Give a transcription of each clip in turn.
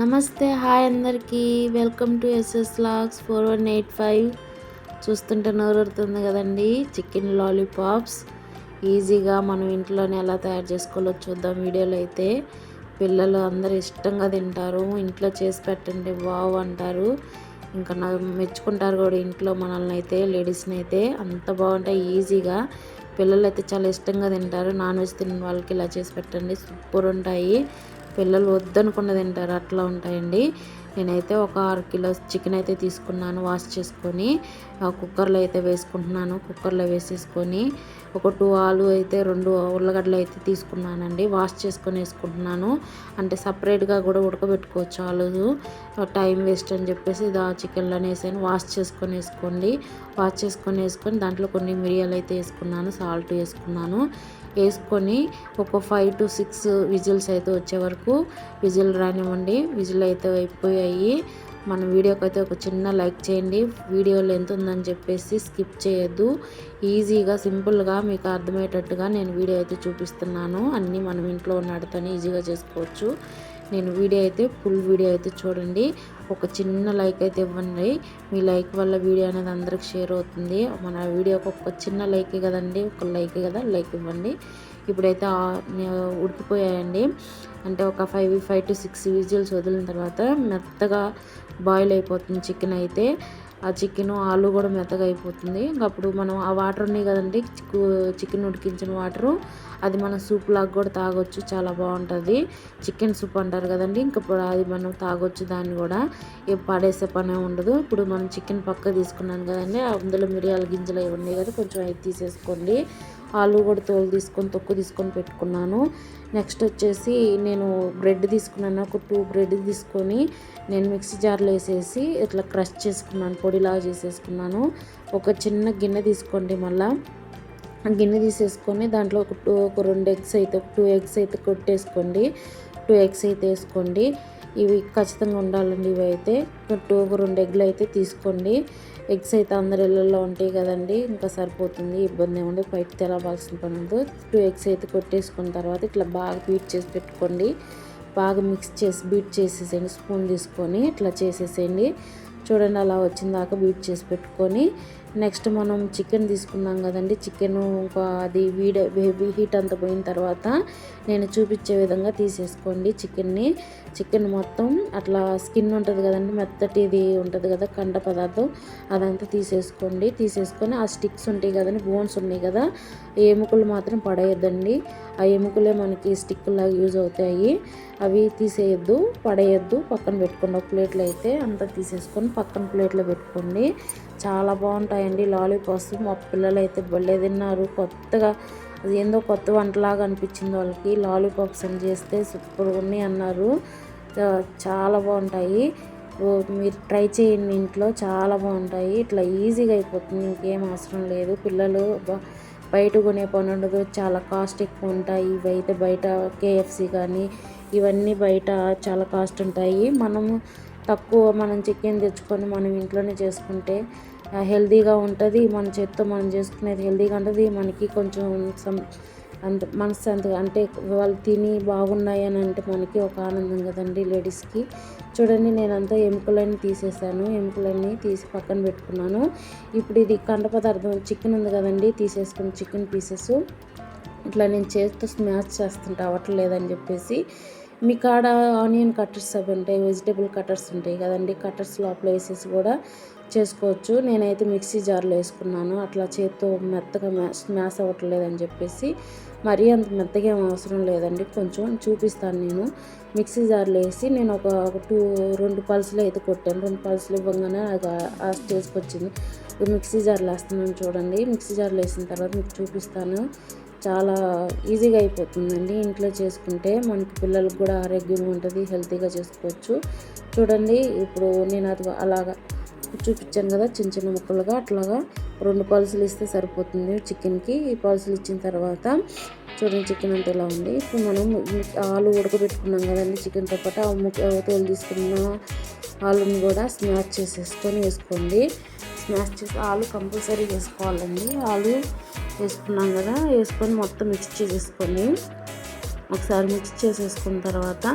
నమస్తే హాయ్ అందరికీ. Welcome to S S logs four one eight five. చూస్తుంటే నోరుతుంది కదండి చికెన్ లాలీపాప్స్. ఈజీగా మనం ఇంట్లోనే ఎలా తయారు చేసుకోవాలో చూద్దాం వీడియోలో అయితే. పిల్లలు అందరూ ఇష్టంగా తింటారు ఇంట్లో చేసి పెట్టండి వావ్ అంటారు. ఇంకా నా మెచ్చుకుంటారు కూడా ఇంట్లో మనల్ని అయితే లేడీస్ని అయితే. అంత బాగుంటాయి ఈజీగా. పిల్లలు అయితే చాలా ఇష్టంగా తింటారు. నాన్ వెజ్ తిన్న వాళ్ళకి ఇలా చేసి పెట్టండి సూపర్ ఉంటాయి. పిల్లలు వద్దనుకున్న తింటారు. అట్లా ఉంటాయండి. నేనైతే ఒక ఆరు కిలోస్ చికెన్ అయితే తీసుకున్నాను వాష్ చేసుకొని కుక్కర్లో అయితే వేసుకుంటున్నాను. కుక్కర్లో వేసేసుకొని ఒక టూ ఆలు అయితే రెండు ఉల్లగడ్డలు అయితే తీసుకున్నానండి. వాష్ చేసుకొని వేసుకుంటున్నాను. అంటే సపరేట్గా కూడా ఉడకబెట్టుకోవచ్చు ఆలు. టైం వేస్ట్ అని చెప్పేసి ఇది ఆ చికెన్లోనే వేసాను. వాష్ చేసుకొని వేసుకోండి. వాష్ చేసుకొని వేసుకొని దాంట్లో కొన్ని మిరియాలు అయితే వేసుకున్నాను సాల్ట్ వేసుకున్నాను. వేసుకొని ఒక ఫైవ్ టు సిక్స్ విజిల్స్ అయితే వచ్చే వరకు విజిల్ రానివ్వండి. విజిల్ అయితే అయిపోయాయి. మన వీడియోకి అయితే ఒక చిన్న లైక్ చేయండి. వీడియోలు ఎంత ఉందని చెప్పేసి స్కిప్ చేయొద్దు. ఈజీగా సింపుల్గా మీకు అర్థమయ్యేటట్టుగా నేను వీడియో అయితే చూపిస్తున్నాను. అన్నీ మనం ఇంట్లో ఉన్నట్టుతోనే ఈజీగా చేసుకోవచ్చు. నేను వీడియో అయితే ఫుల్ వీడియో అయితే చూడండి. ఒక చిన్న లైక్ అయితే ఇవ్వండి. మీ లైక్ వల్ల వీడియో అనేది అందరికి షేర్ అవుతుంది. మన వీడియోకి ఒక చిన్న లైక్ కదండి ఒక లైక్ కదా లైక్ ఇవ్వండి. ఇప్పుడైతే ఉడికిపోయాయండి. అంటే ఒక five five to six whistles వదిలిన తర్వాత మెత్తగా బాయిల్ అయిపోతుంది చికెన్ అయితే. ఆ చికెన్ ఆలు కూడా మెత్తగా అయిపోతుంది. అప్పుడు మనం ఆ వాటర్ ఉన్నాయి కదండి చికెన్ ఉడికించిన వాటరు అది మనం సూప్ లాగా కూడా తాగొచ్చు చాలా బాగుంటుంది. చికెన్ సూప్ అంటారు కదండి ఇంకా అది మనం తాగొచ్చు దాన్ని కూడా. పడేసే పనే ఉండదు. ఇప్పుడు మనం చికెన్ పక్క తీసుకున్నాను కదండి అందులో మిరియాల గింజలు అవి ఉన్నాయి కదా కొంచెం అవి తీసేసుకోండి. ఆలు కూడా తోలు తీసుకొని తొక్కు తీసుకొని పెట్టుకున్నాను. నెక్స్ట్ వచ్చేసి నేను బ్రెడ్ తీసుకున్నాను. ఒక టూ బ్రెడ్ తీసుకొని నేను మిక్సీ జార్లో వేసేసి ఇట్లా క్రష్ చేసుకున్నాను పొడిలాగా చేసేసుకున్నాను. ఒక చిన్న గిన్నె తీసుకోండి మళ్ళీ. గిన్నె తీసేసుకొని దాంట్లో ఒక టూ ఒక రెండు ఎగ్స్ అయితే టూ ఎగ్స్ అయితే కొట్టేసుకోండి. టూ ఎగ్స్ అయితే వేసుకోండి. ఇవి ఖచ్చితంగా ఉండాలండి ఇవి అయితే టూ ఒక రెండు ఎగ్లు అయితే తీసుకోండి. ఎగ్స్ అయితే అందరి ఇళ్ళల్లో ఉంటాయి కదండి. ఇంకా సరిపోతుంది ఇబ్బంది ఏముంది బయట తెలవాల్సిన పని ఉంది టూ ఎగ్స్ అయితే కొట్టేసుకున్న తర్వాత ఇట్లా బాగా బీట్ చేసి పెట్టుకోండి. బాగా మిక్స్ చేసి బీట్ చేసేసేయండి. స్పూన్ తీసుకొని ఇట్లా చేసేసేయండి. చూడండి అలా వచ్చిన దాకా బీట్ చేసి పెట్టుకొని నెక్స్ట్ మనం చికెన్ తీసుకున్నాం కదండి. చికెన్ ఒక అది వీడ హీట్ అంతా పోయిన తర్వాత నేను చూపించే విధంగా తీసేసుకోండి చికెన్ని. చికెన్ మొత్తం అట్లా స్కిన్ ఉంటుంది కదండి మెత్తటిది ఉంటుంది కదా కండ పదార్థం అదంతా తీసేసుకోండి. తీసేసుకొని ఆ స్టిక్స్ ఉంటాయి కదండి బోన్స్ ఉన్నాయి కదా ఎముకలు మాత్రం పడేయద్దండి. ఆ ఎముకలే మనకి స్టిక్లాగా యూజ్ అవుతాయి. అవి తీసేయద్దు పడేయద్దు. పక్కన పెట్టుకోండి ఒక ప్లేట్లో అయితే అంతా తీసేసుకొని పక్కన ప్లేట్లో పెట్టుకోండి. చాలా బాగుంటాయండి లాలీపాప్స్. మా పిల్లలు అయితే భలే తిన్నారు. కొత్తగా అది ఏందో కొత్త వంటలాగా అనిపించింది వాళ్ళకి. లాలీపాప్స్ అని చేస్తే సూపర్ ఉన్నాయి అన్నారు. చాలా బాగుంటాయి. మీరు ట్రై చేయండి ఇంట్లో. చాలా బాగుంటాయి. ఇట్లా ఈజీగా అయిపోతుంది. ఇంకేం అవసరం లేదు. పిల్లలు బయట కొనే పని ఉండదు చాలా కాస్ట్ ఎక్కువ ఉంటాయి ఇవైతే బయట కేఎఫ్సి కానీ ఇవన్నీ బయట చాలా కాస్ట్ ఉంటాయి. మనము తక్కువ మనం చికెన్ తెచ్చుకొని మనం ఇంట్లోనే చేసుకుంటే హెల్తీగా ఉంటుంది. మన చేత్తో మనం చేసుకునేది హెల్తీగా ఉంటుంది. మనకి కొంచెం అంత మనశ్శాంతిగా అంటే వాళ్ళు తిని బాగున్నాయి అని అంటే మనకి ఒక ఆనందం కదండి లేడీస్కి. చూడండి నేనంతా ఎముకలన్నీ తీసేసాను. ఎముకలన్నీ తీసి పక్కన పెట్టుకున్నాను. ఇప్పుడు ఇది కండ పదార్థం చికెన్ ఉంది కదండి తీసేసుకుని చికెన్ పీసెస్. ఇట్లా నేను చేతితో స్మాష్ చేస్తుంటే అవ్వట్లేదని చెప్పేసి. మీ కాడ ఆనియన్ కట్టర్స్ అవి ఉంటాయి వెజిటేబుల్ కట్టర్స్ ఉంటాయి కదండి కట్టర్స్ లోపల వేసేసి కూడా చేసుకోవచ్చు. నేనైతే మిక్సీ జార్లో వేసుకున్నాను. అట్లా చేత్తో మెత్తగా స్మాష్ అవ్వట్లేదని చెప్పేసి మరీ అంత మెత్తగా ఏం అవసరం లేదండి. కొంచెం చూపిస్తాను నేను. మిక్సీ జార్లో వేసి నేను ఒక టూ రెండు పల్సులు అయితే కొట్టాను. రెండు పల్సులు ఇవ్వగానే అది ఆ స్టేజ్కి వచ్చింది మిక్సీ జార్లో వేస్తున్నాను చూడండి. మిక్సీ జార్లో వేసిన తర్వాత మీకు చూపిస్తాను. చాలా ఈజీగా అయిపోతుందండి. ఇంట్లో చేసుకుంటే మనకి పిల్లలకు కూడా ఆరోగ్యంగా ఉంటుంది. హెల్తీగా చేసుకోవచ్చు. చూడండి ఇప్పుడు నేను అది అలాగా చూపించాను కదా చిన్న చిన్న ముక్కలుగా అట్లాగా రెండు పల్సులు ఇస్తే సరిపోతుంది చికెన్కి. ఈ పల్సులు ఇచ్చిన తర్వాత చూడండి చికెన్ అంతా ఇలా ఉంది. ఇప్పుడు మనం ఆలు ఉడకబెట్టుకున్నాం కదండి చికెన్తో పాటు ఆ ముక్క తోలు తీసుకున్న ఆలుని కూడా స్మాష్ చేసేసుకొని వేసుకోండి. స్మాష్ చేసి ఆలు కంపల్సరీ వేసుకోవాలండి. ఆలు వేసుకున్నాం కదా వేసుకొని మొత్తం మిక్స్ చేసేసుకొని ఒకసారి మిక్స్ చేసేసుకున్న తర్వాత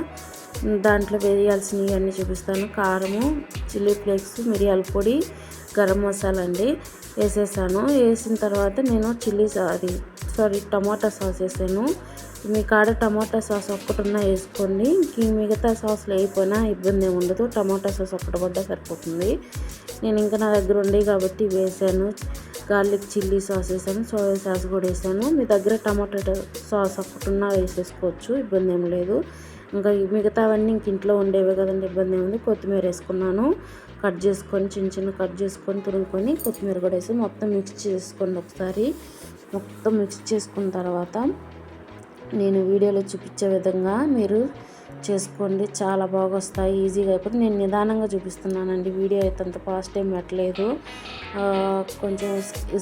దాంట్లో వేయాల్సినవి అన్నీ చూపిస్తాను. కారము చిల్లీ ఫ్లేక్స్ మిరియాల పొడి గరం మసాలా అండి వేసేసాను. వేసిన తర్వాత నేను చిల్లీ అది సారీ టమాటా సాస్ వేసాను. మీ కాడ టమాటా సాస్ ఒక్కటున్నా వేసుకోండి. ఇంక మిగతా సాస్లు అయిపోయినా ఇబ్బంది ఏమి ఉండదు. టమాటా సాస్ ఒక్కటి పడ్డా సరిపోతుంది. నేను ఇంకా నా దగ్గర ఉండే కాబట్టి వేసాను. గార్లిక్ చిల్లీ సాస్ వేసాను. సోయా సాస్ కూడా వేసాను. మీ దగ్గర టమాటా సాస్ ఒక్కటిన్నా వేసేసుకోవచ్చు. ఇబ్బంది ఏం లేదు. ఇంకా మిగతావన్నీ ఇంక ఇంట్లో ఉండేవే కదండి ఇబ్బంది ఏముంది. కొత్తిమీర వేసుకున్నాను. కట్ చేసుకొని చిన్న చిన్న కట్ చేసుకొని తురుముకొని కొత్తిమీర కూడా వేసి మొత్తం మిక్స్ చేసుకోండి ఒకసారి. మొత్తం మిక్స్ చేసుకున్న తర్వాత నేను వీడియోలో చూపించే విధంగా మీరు చేసుకోండి. చాలా బాగా వస్తాయి ఈజీగా అయిపోతుంది. నేను నిదానంగా చూపిస్తున్నానండి. వీడియో అయితే అంత ఫాస్ట్ ఏం పెట్టలేదు. కొంచెం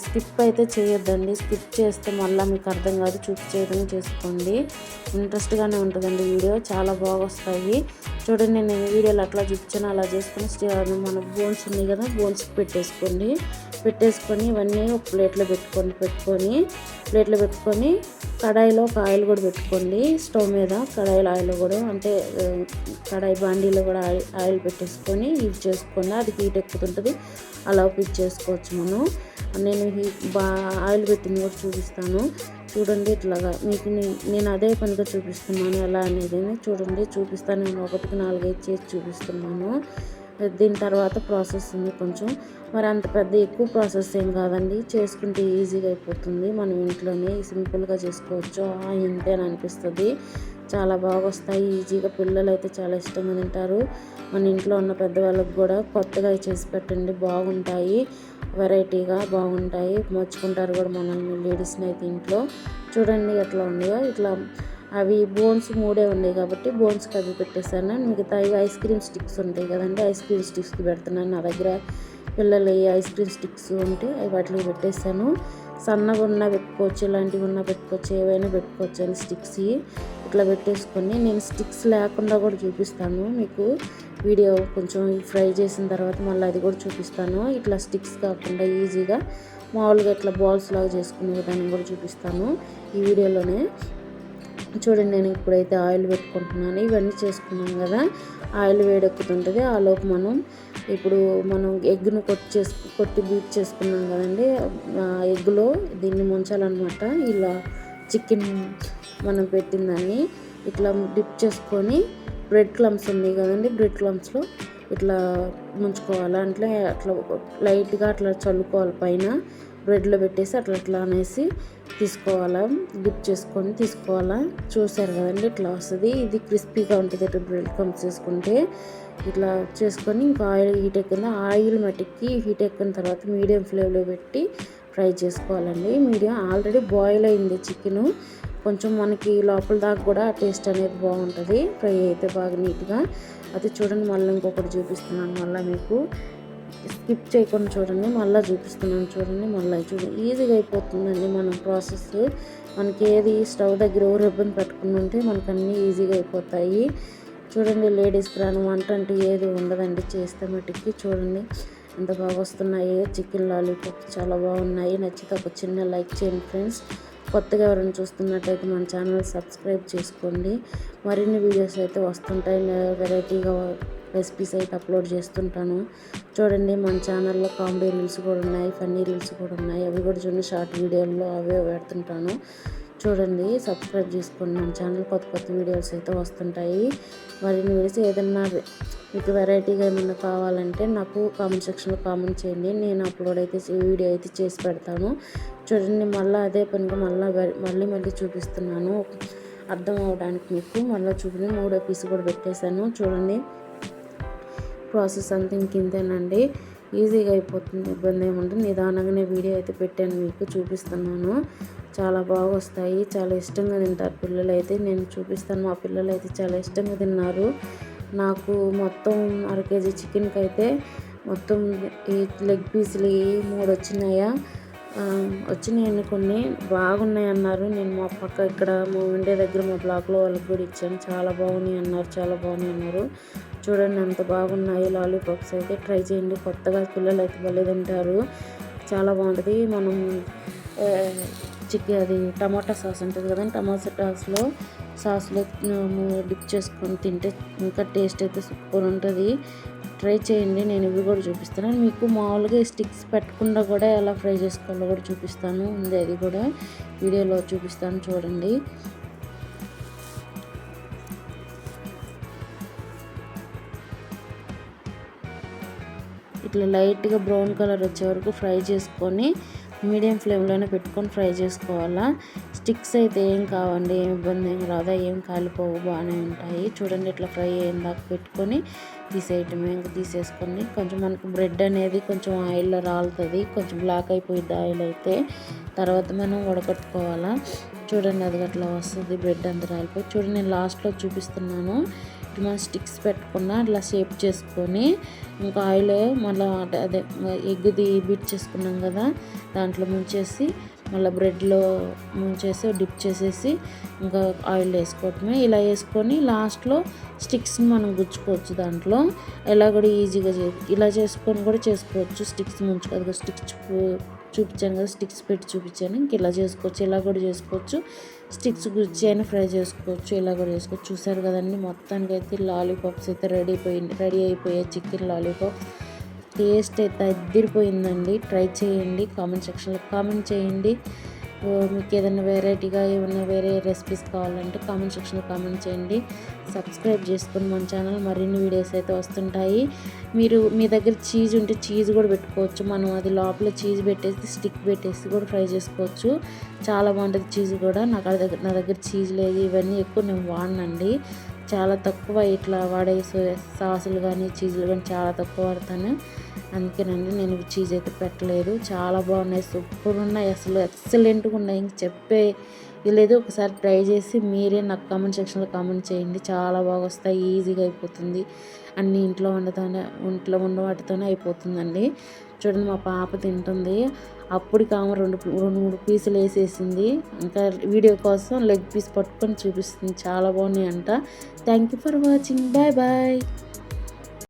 స్కిప్ అయితే చేయొద్దండి. స్కిప్ చేస్తే మళ్ళీ మీకు అర్థం కాదు. చూపి చేయడం చేసుకోండి. ఇంట్రెస్ట్గానే ఉంటుందండి వీడియో చాలా బాగా వస్తాయి చూడండి నేను వీడియోలో అట్లా చూపించాను అలా చేసుకుని మన బోన్స్ ఉన్నాయి కదా బోన్స్ పెట్టేసుకోండి. పెట్టేసుకొని ఇవన్నీ ఒక ప్లేట్లో పెట్టుకొని పెట్టుకొని ప్లేట్లో పెట్టుకొని కడాయిలో ఒక ఆయిల్ కూడా పెట్టుకోండి. స్టవ్ మీద కడాయిలో ఆయిల్ కూడా అంటే కడాయి బాండీలో కూడా ఆయిల్ ఆయిల్ పెట్టేసుకొని హీట్ చేసుకోండి. అది హీట్ ఎక్కుతుంటుంది అలా పిచ్ చేసుకోవచ్చు మనం. నేను బా ఆయిల్ పెట్టింది కూడా చూపిస్తాను. చూడండి ఇట్లాగా. మీకు నేను అదే పనిగా చూపిస్తున్నాను. ఎలా అనేది చూడండి. చూపిస్తాను. నేను ఒకటికి నాలుగైదు చేసి చూపిస్తున్నాను. దీని తర్వాత ప్రాసెస్ ఉంది కొంచెం. మరి అంత పెద్ద ఎక్కువ ప్రాసెస్ ఏం కాదండి. చేసుకుంటే ఈజీగా అయిపోతుంది. మనం ఇంట్లోనే సింపుల్గా చేసుకోవచ్చు. ఇంతే అని అనిపిస్తుంది. చాలా బాగా వస్తాయి ఈజీగా పిల్లలు అయితే చాలా ఇష్టంగా తింటారు. మన ఇంట్లో ఉన్న పెద్దవాళ్ళకి కూడా కొత్తగా చేసి పెట్టండి. బాగుంటాయి. వెరైటీగా బాగుంటాయి. మర్చుకుంటారు కూడా మనల్ని లేడీస్ని అయితే ఇంట్లో. చూడండి ఎట్లా ఉన్నాయో. ఇట్లా అవి బోన్స్ మూడే ఉన్నాయి కాబట్టి బోన్స్కి అవి పెట్టేశాను. మిగతా ఇవి ఐస్ క్రీమ్ స్టిక్స్ ఉంటాయి కదండి. ఐస్ క్రీమ్ స్టిక్స్కి పెడుతున్నాను. నా దగ్గర పిల్లలు ఐస్ క్రీమ్ స్టిక్స్ ఉంటే అవి వాటికి పెట్టేశాను. సన్నగా ఉన్న పెట్టుకోవచ్చు ఇలాంటివి ఉన్నా పెట్టుకోవచ్చు ఏవైనా పెట్టుకోవచ్చు అని స్టిక్స్ ఇట్లా పెట్టేసుకొని నేను స్టిక్స్ లేకుండా కూడా చూపిస్తాను. మీకు వీడియో కొంచెం ఫ్రై చేసిన తర్వాత మళ్ళీ అది కూడా చూపిస్తాను. ఇట్లా స్టిక్స్ కాకుండా ఈజీగా మామూలుగా ఇట్లా బాల్స్ లాగా చేసుకునే విధానం కూడా చూపిస్తాను ఈ వీడియోలోనే. చూడండి నేను ఇప్పుడైతే ఆయిల్ పెట్టుకుంటున్నాను. ఇవన్నీ చేసుకున్నాం కదా. ఆయిల్ వేడెక్కుతుంటుంది. ఆ లోపు మనం ఇప్పుడు మనం ఎగ్ను కొట్టి చేసుకు కొట్టి బీట్ చేసుకున్నాం కదండి. ఎగ్లో దీన్ని ముంచాలన్నమాట. ఇలా చికెన్ మనం పెట్టిన దాన్ని ఇట్లా డిప్ చేసుకొని బ్రెడ్ క్లమ్స్ ఉన్నాయి కదండి. బ్రెడ్ క్లమ్స్లో ఇట్లా ముంచుకోవాలి. అంటే అట్లా లైట్గా అట్లా చల్లుకోవాలి పైన. బ్రెడ్లో పెట్టేసి అట్లా అట్లా అనేసి తీసుకోవాలా డిప్ చేసుకొని తీసుకోవాలా. చూసారు కదండి ఇట్లా వస్తుంది. ఇది క్రిస్పీగా ఉంటుంది ఇట్లా బ్రెడ్ కమ్స్ చేసుకుంటే. ఇట్లా చేసుకొని ఇంకా ఆయిల్ హీట్ ఎక్కింది ఆయిల్ మట్టికి హీట్ ఎక్కిన తర్వాత మీడియం ఫ్లేమ్లో పెట్టి ఫ్రై చేసుకోవాలండి. మీడియం ఆల్రెడీ బాయిల్ అయింది చికెను. కొంచెం మనకి లోపల దాకా కూడా టేస్ట్ అనేది బాగుంటుంది. ఫ్రై అయితే బాగా నీట్గా. అది చూడండి మళ్ళీ ఇంకొకటి చూపిస్తున్నాను మళ్ళీ మీకు. స్కిప్ చేయకుండా చూడండి మళ్ళీ చూపిస్తున్నాను చూడండి మళ్ళీ చూడండి ఈజీగా అయిపోతుందండి మన ప్రాసెస్. మనకి ఏది స్టవ్ దగ్గర ఓ రిబ్బన్ పెట్టుకుని ఉంటే మనకు అన్నీ ఈజీగా అయిపోతాయి. చూడండి లేడీస్ రాను వంట అంటే ఏది ఉండదండి చేస్తే మటుకి చూడండి. ఎంత బాగా వస్తున్నాయి చికెన్ లాలీపాప్ చాలా బాగున్నాయి. నచ్చితే ఒక చిన్న లైక్ చేయండి ఫ్రెండ్స్. కొత్తగా ఎవరైనా చూస్తున్నట్టయితే మన ఛానల్ సబ్స్క్రైబ్ చేసుకోండి. మరిన్ని వీడియోస్ అయితే వస్తుంటాయి వెరైటీగా రెసిపీస్ అయితే అప్లోడ్ చేస్తుంటాను. చూడండి మన ఛానల్లో కామెడీ రీల్స్ కూడా ఉన్నాయి ఫన్నీ రీల్స్ కూడా ఉన్నాయి. అవి కూడా చూడండి షార్ట్ వీడియోల్లో అవే పెడుతుంటాను. చూడండి సబ్స్క్రైబ్ చేసుకోండి మన ఛానల్ కొత్త కొత్త వీడియోస్ అయితే వస్తుంటాయి. మరిన్ని వీడియోస్ ఏదన్నా మీకు వెరైటీగా ఏమైనా కావాలంటే నాకు కామెంట్ సెక్షన్లో కామెంట్ చేయండి. నేను అప్లోడ్ అయితే వీడియో అయితే చేసి పెడతాను. చూడండి మళ్ళీ అదే పనిగా మళ్ళీ మళ్ళీ మళ్ళీ చూపిస్తున్నాను. అర్థం అవడానికి మీకు మళ్ళీ చూపి మూడో పీస్ కూడా పెట్టేశాను. చూడండి. ప్రాసెస్ అంతా ఇంకింతేనండి ఈజీగా అయిపోతుంది ఇబ్బంది ఏముంటుంది నిదానంగానే వీడియో అయితే పెట్టాను మీకు చూపిస్తున్నాను. చాలా బాగా వస్తాయి చాలా ఇష్టంగా తింటారు పిల్లలు అయితే నేను చూపిస్తాను మా పిల్లలు అయితే చాలా ఇష్టంగా తిన్నారు. నాకు మొత్తం అర కేజీ చికెన్కి అయితే మొత్తం ఈ లెగ్ పీసులు మూడు వచ్చినాయా వచ్చినాయని కొన్ని. బాగున్నాయి అన్నారు నేను మా పక్క ఇక్కడ మా ఉండే దగ్గర మా బ్లాక్లో వాళ్ళకి కూడా ఇచ్చాను. చాలా బాగున్నాయి అన్నారు. చాలా బాగున్నాయి అన్నారు. చూడండి ఎంత బాగున్నాయి. లాలీపాప్స్ అయితే ట్రై చేయండి. కొత్తగా పిల్లలు అయితే భలే తింటారు. చాలా బాగుంటుంది. మనం చికెన్ అది టమాటా సాస్ ఉంటుంది కదండి టమాటా సాస్లో సాస్లో డిప్ చేసుకొని తింటే ఇంకా టేస్ట్ అయితే సూపర్ ఉంటుంది. ట్రై చేయండి నేను ఇవి కూడా చూపిస్తాను. మీకు మామూలుగా స్టిక్స్ పెట్టకుండా కూడా ఎలా ఫ్రై చేసుకోవాలో కూడా చూపిస్తాను. ఉంది అది కూడా వీడియోలో చూపిస్తాను చూడండి. ఇట్లా లైట్గా బ్రౌన్ కలర్ వచ్చే వరకు ఫ్రై చేసుకొని మీడియం ఫ్లేమ్లోనే పెట్టుకొని ఫ్రై చేసుకోవాలా. స్టిక్స్ అయితే ఏం కావండి ఏం ఇబ్బంది ఏం రాదా ఏం కాలిపోవు బాగానే ఉంటాయి. చూడండి ఇట్లా ఫ్రై అయిన దాకా పెట్టుకొని తీసేయటమే ఇంకా తీసేసుకొని కొంచెం మనకు బ్రెడ్ అనేది కొంచెం ఆయిల్లో రాలుతుంది కొంచెం బ్లాక్ అయిపోయింది ఆయిల్ అయితే. తర్వాత మనం ఉడకట్టుకోవాలా చూడండి అది అట్లా వస్తుంది బ్రెడ్ అంతా రాలిపోయి. చూడండి నేను లాస్ట్లో చూపిస్తున్నాను. మనం స్టిక్స్ పెట్టుకున్న అట్లా షేప్ చేసుకొని ఇంకా ఆయిల్ మళ్ళీ అదే ఎగ్ది బీట్ చేసుకున్నాం కదా దాంట్లో ముంచేసి మళ్ళీ బ్రెడ్లో ముంచేసి డిప్ చేసేసి ఇంకా ఆయిల్ వేసుకోవటమే. ఇలా వేసుకొని లాస్ట్లో స్టిక్స్ని మనం గుచ్చుకోవచ్చు దాంట్లో. ఇలా కూడా ఈజీగా చే ఇలా చేసుకొని కూడా చేసుకోవచ్చు. స్టిక్స్ ముంచు స్టిక్స్ చూపించాను కదా స్టిక్స్ పెట్టి చూపించాను. ఇంక ఇలా చేసుకోవచ్చు ఇలా కూడా చేసుకోవచ్చు. స్టిక్స్ గుచ్చి అయినా ఫ్రై చేసుకోవచ్చు ఇలా కూడా చేసుకోవచ్చు. చూసారు కదండి మొత్తానికి అయితే లాలీపాప్స్ అయితే రెడీ అయిపోయింది రెడీ అయిపోయాయి చికెన్ లాలీపాప్స్ టేస్ట్ అయితే అద్దరిపోయిందండి ట్రై చేయండి కామెంట్ సెక్షన్లో కామెంట్ చేయండి. మీకు ఏదైనా వెరైటీగా ఏమైనా వేరే రెసిపీస్ కావాలంటే కామెంట్ సెక్షన్లో కామెంట్ చేయండి. సబ్స్క్రైబ్ చేసుకుని మన ఛానల్ మరిన్ని వీడియోస్ అయితే వస్తుంటాయి. మీరు మీ దగ్గర చీజ్ ఉంటే చీజ్ కూడా పెట్టుకోవచ్చు. మనం అది లోపల చీజ్ పెట్టేసి స్టిక్ పెట్టేసి కూడా ఫ్రై చేసుకోవచ్చు. చాలా బాగుంటుంది చీజ్ కూడా. నాకు దగ్గర నా దగ్గర చీజ్ లేదు. ఇవన్నీ ఎక్కువ నేను వాడినండి. చాలా తక్కువ ఇట్లా వాడే సాసులు కానీ చీజులు కానీ చాలా తక్కువ వాడతాను. అందుకేనండి నేను చీజ్ అయితే పెట్టలేదు. చాలా బాగున్నాయి సూపర్ ఉన్నాయి. అసలు ఎక్సలెంట్గా ఉన్నాయి. ఇంక చెప్పే లేదు. ఒకసారి ట్రై చేసి మీరే నాకు కామెంట్ సెక్షన్లో కామెంట్ చేయండి. చాలా బాగా వస్తాయి. ఈజీగా అయిపోతుంది. అన్ని ఇంట్లో వండతోనే ఇంట్లో ఉన్న వాటితోనే అయిపోతుందండి. చూడండి మా పాప తింటుంది. అప్పటికి ఆమె రెండు రెండు మూడు పీసులు వేసేసింది. ఇంకా వీడియో కోసం లెగ్ పీస్ పట్టుకొని చూపిస్తుంది. చాలా బాగున్నాయి అంట thank you for watching bye bye